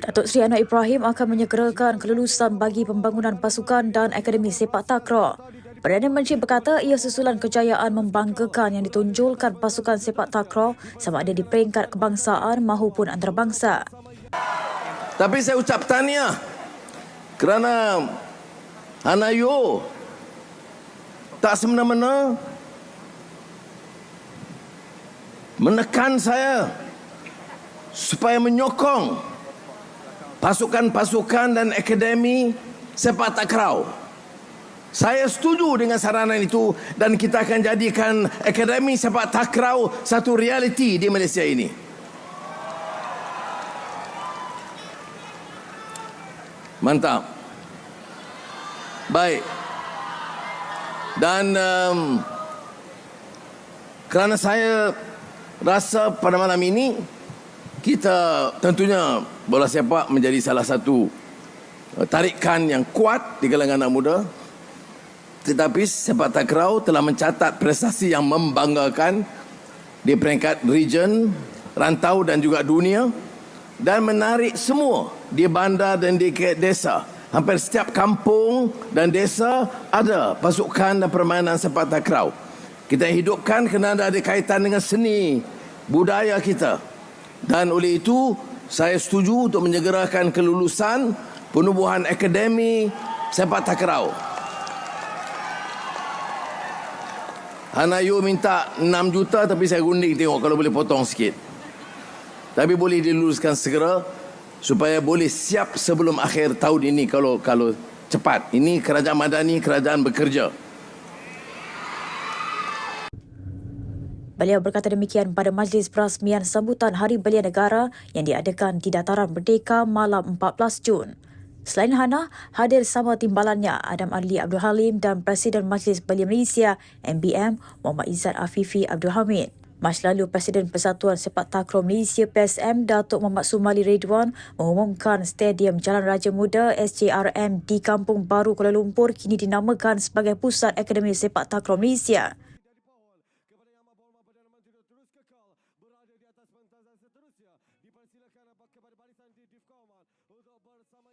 Datuk Seri Anwar Ibrahim akan menyegerakan kelulusan bagi pembangunan pasukan dan akademi sepak takraw. Perdana Menteri berkata ia susulan kejayaan membanggakan yang ditunjulkan pasukan sepak takraw sama ada di peringkat kebangsaan maupun antarabangsa. Tapi saya ucap tahniah kerana Hanayo tak semena-mena menekan saya supaya menyokong pasukan-pasukan dan akademi sepak takraw. Saya setuju dengan saranan itu dan kita akan jadikan akademi sepak takraw satu realiti di Malaysia ini. Mantap. Baik. Dan um, kerana saya rasa pada malam ini kita tentunya bola sepak menjadi salah satu uh, tarikan yang kuat di kalangan anak muda. Tetapi sepak takraw telah mencatat prestasi yang membanggakan di peringkat region, rantau dan juga dunia dan menarik semua di bandar dan di desa. Hampir setiap kampung dan desa ada pasukan dan permainan sepak takraw. Kita hidupkan kerana ada kaitan dengan seni budaya kita. Dan oleh itu, saya setuju untuk menyegerakan kelulusan penubuhan akademi sepak takraw. Hanayo minta 6 juta tapi saya gundik tengok kalau boleh potong sikit. Tapi boleh diluluskan segera supaya boleh siap sebelum akhir tahun ini kalau kalau cepat. Ini kerajaan madani, kerajaan bekerja. Beliau berkata demikian pada majlis perasmian sambutan Hari Belia Negara yang diadakan di Dataran Merdeka malam 14 Jun. Selain Hana, hadir sama timbalannya Adam Adli Abdul Halim dan Presiden Majlis Belia Malaysia MBM Muhammad Izzat Afifi Abdul Hamid. Mas lalu Presiden Persatuan Sepak Takraw Malaysia PSM Datuk Muhammad Sumali Ridwan mengumumkan Stadium Jalan Raja Muda SJRM di Kampung Baru Kuala Lumpur kini dinamakan sebagai Pusat Akademi Sepak Takraw Malaysia. dan seterusnya dipersilakan kepada barisan di Div Command untuk bersama